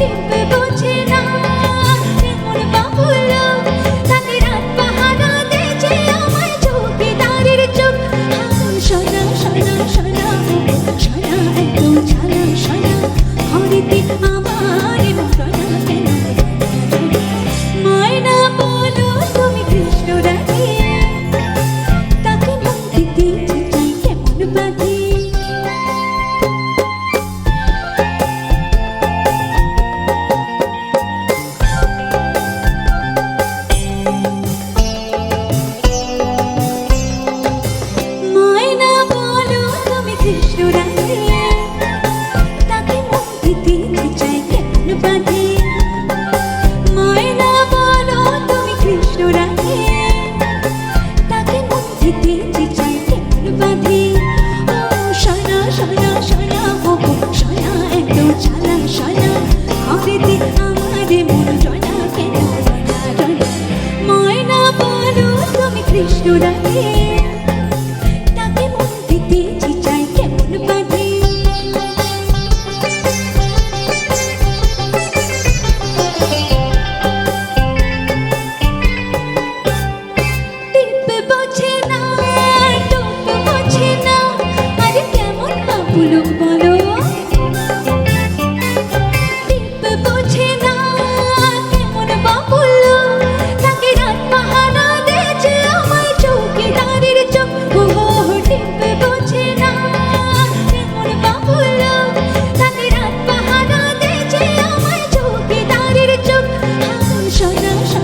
You. Krishna ডাকে তাকে মন দিতে চাই কেমন পাবে টিপে বোঝে না, টোপে বোঝে না, আর কেমন না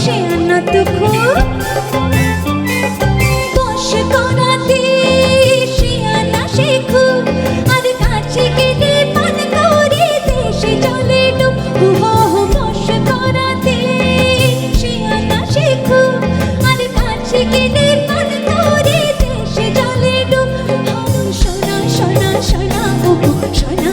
সে আনা তো দশ করাতে সে আনা শেখু। আর কাছে গেলে পান করে দেশে চলে ডুব দশ করাতে সে আনা শেখু। আর কাছে গেলে পান করে দেশে চলে ডুব সোনা সোনা সোনা সোনা